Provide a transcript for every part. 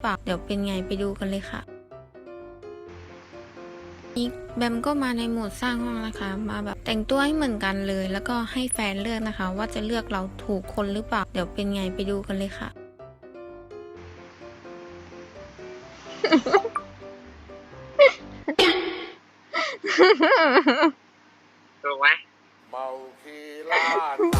เปล่าเดี๋ยวเป็นไงไปดูกันเลยค่ะนี่แบมก็มาในโหมดสร้างห้องนะคะ มาแบบแต่งตัวให้เหมือนกันเลย แล้วก็ให้แฟนเลือกนะคะ ว่าจะเลือกเราถูกคนหรือเปล่า เดี๋ยวเป็นไงไปดูกันเลยค่ะ ถูกไหม เมาคีลาตัด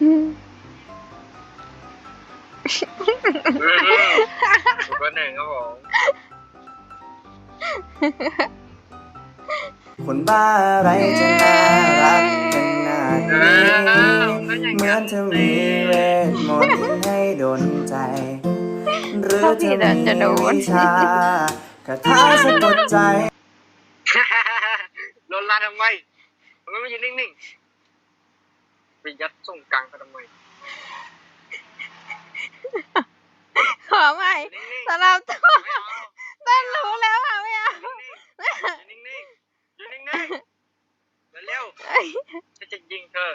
คนหนึ่งครับผมคนบ้าอะไรจะน่ารักขนาดนี้เหมือนจะมีเวทมนต์ให้โดนใจ หรือจะมีวิชากระทาสะกดใจโดนลาทำไมทำไมไม่ยืนนิ่งๆ ไปยัดส่งกลางเขาทำไมขอใหม่นิ่งๆสำหรับตัวไม่เอาเต้นรู้แล้วค่ะไม่เอานิ่งๆยืนนิ่งๆยืนนิ่งๆเร็วเอ้ยๆฉันจะยิงเธอ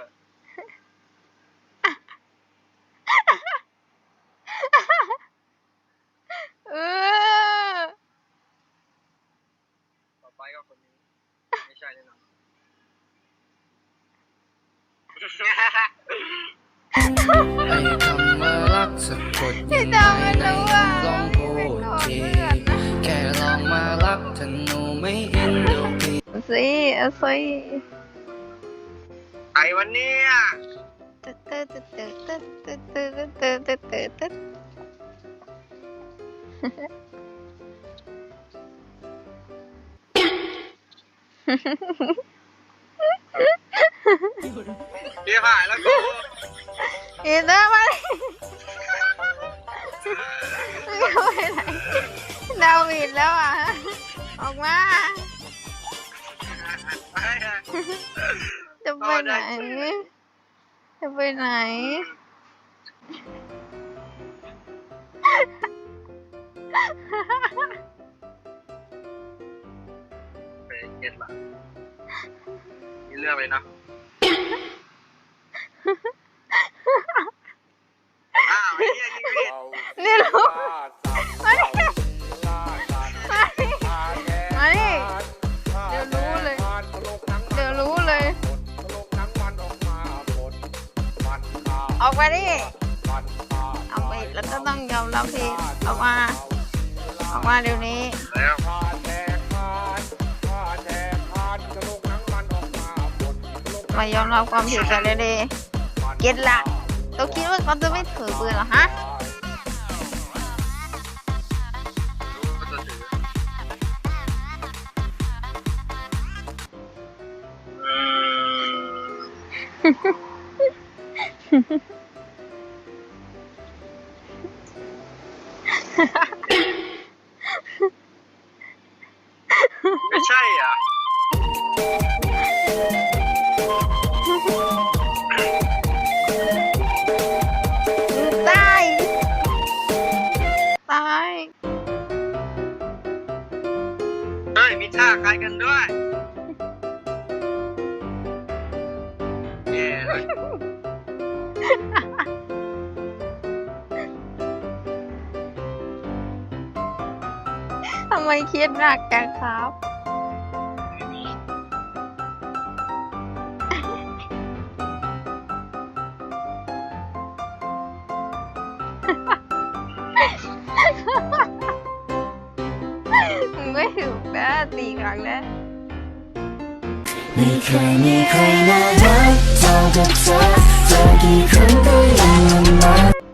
รักเธอหนูไม่เห็นดูพี่สิเอาสิไอวันเนี้ยตึ๊ดตึ๊ดตึ๊ดตึ๊ดตึ๊ดตึ๊ดตึ๊ดตึ๊ดตึ๊ดตึ๊ดพี่หายแล้วกูอีเตอร์มาดิเอาไปไหนดาผิดแล้วอะ ออกมาจะไปไหน จะไปไหน ไปเก็ตละมีเรื่องเลยเนาะ อ้าวไอ้เหี้ยยิงผิดเมานี่รู้คีลาด ออกมาดิมันตาเอาไปแล้วก็ต้องยอมรับผิดออกมา ออกมาเดี๋ยวนี้แล้วทาแจกทานทาแจกทานทะลุทั้งมันออกมาหมดทะลุทั้งมายอมรับความผิดกันเลยดิเก็ตละเราคิดว่าเขาจะไม่ถือปืนเหรอฮะรู้ก็ ไม่ใช่อะตายตายเฮ้ยมีท่าคล้ายกันด้วยเย้ ไมคิดหนักกันครับ ไม่ถูกนะตีครั้งแล้ว ไม่เคยมีใครน่ารักเท่ากับเธอเจอกี่ครั้งก็ยังละเมอ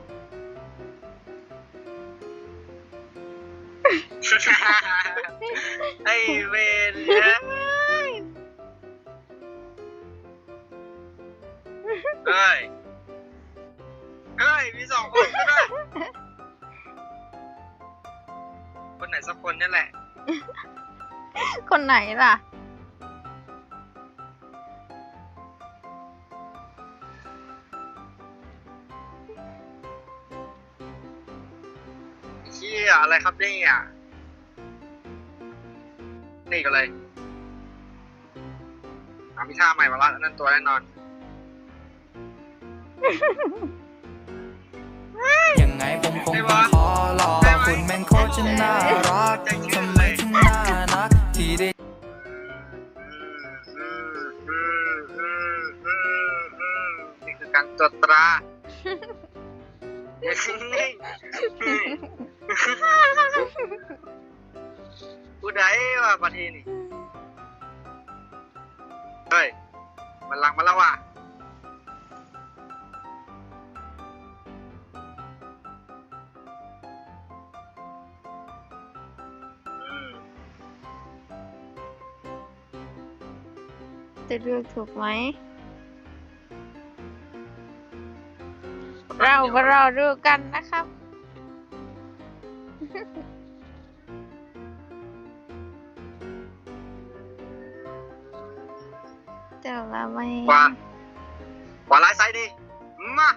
เวนเอ้ยเฮ้ยเฮ้ยมีสองคนก็ได้คนไหนสักคนนี่แหละ คนไหนล่ะ เชี่ยอะไรครับเนี่ย นี่ก็เลยอามีท่าใหม่มาละนั่นตัวแน่นอน ยังไงผมคงต้องขอรอคุณแม่งโคตรจะน่ารักทำไมถึงน่านักที่ได้อืมอืมอืมอืมอืมนี่คือการตรวจตรานี่ ผู้ใดว่าประเทศนี่เฮ้ย มันหลังมาแล้วว่ะอืมจะเลือกถูกไหม เรามารอดูกันนะครับ เดี๋ยวเราไม่ขวาขวาลายซ้ายดีมา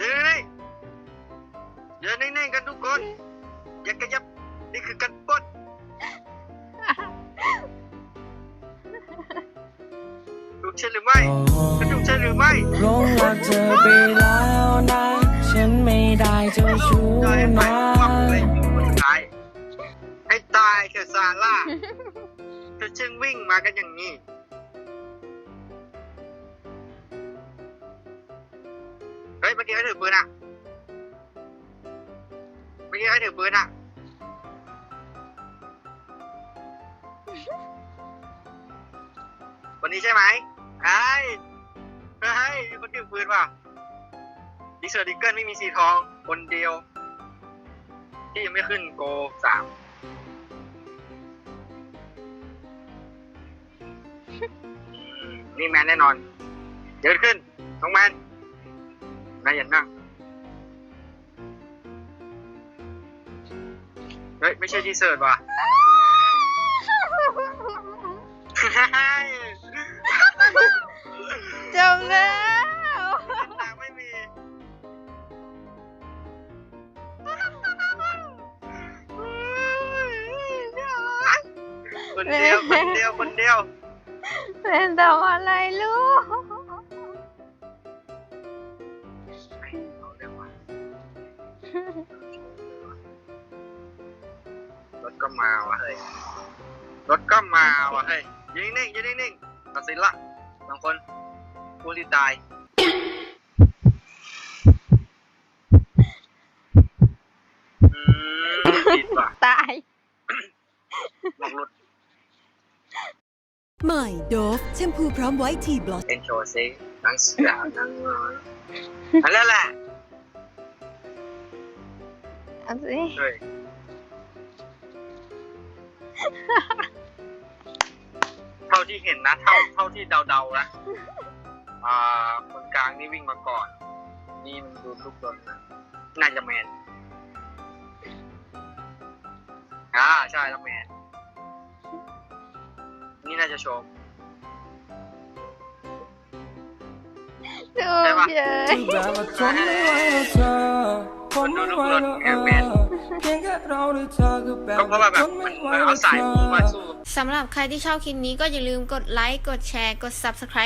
ยืนนิ่งๆยืนนิ่งๆกันทุกคนอย่าขยับนี่คือการปล้นถูกใช่หรือไม่ถูกใช่หรือไม่หลงรักเธอไปแล้วนะ ฉันไม่ได้เจ้าชู้จอยไปนะคว่ำเลยคนตายให้ตายเถอะซาร่าเธอจึงวิ่งมากันอย่างนี้ ฮ้ยเมื่อกี้ใครถือปืนอะเมื่อกี้ใครถือปืนอะวันนี้ใช่ไหมไอ้เฮ้ยมีคนถือปืนป่ะดิเซอร์ดิเกิลไม่มีสีทองคนเดียว ที่ยังไม่ขึ้นโกสามมนี่แมนแน่นอน เดินขึ้นน้องแมน นายอย่านั่งเฮ้ยไม่ใช่ทีเสิร์ตว่ะจบแล้วหนังไม่มีคนเดียวคนเดียวคนเดียวเล่นทำอะไรลูก ก็มาว่ะเฮ้ย รถก็มาว่ะเฮ้ยยืนนิ่งๆยืนนิ่งๆตัดสินละบางคนผู้ที่ตาย อืมผิดว่ะตายบอกรถใหม่โดฟแชมพูพร้อมไว้ทีบล็อเป็นโชว์ซิทั้งเสือทั้งนอนอันนั้นแหละเอาสิ เฮ้ย เท่าที่เห็นนะ เท่าเท่าที่เดาๆนะอ่าคนกลางนี่วิ่งมาก่อน นี่มันดูลูกโดนนะน่าจะแมนอ่าใช่แล้วแมน นี่น่าจะชม ดูใช่ปะเยอะที่แบบว่าทนไม่ไหวแล้วเธอทนไม่ไหวแล้วเออ เพียงแค่เราได้เธอก็แบบก็เพราะว่าแบบมันมันเอาสายมาสู้ สำหรับใครที่ชอบคลิปนี้ก็อย่าลืมกดไลค์ กดแชร์ กด Subscribe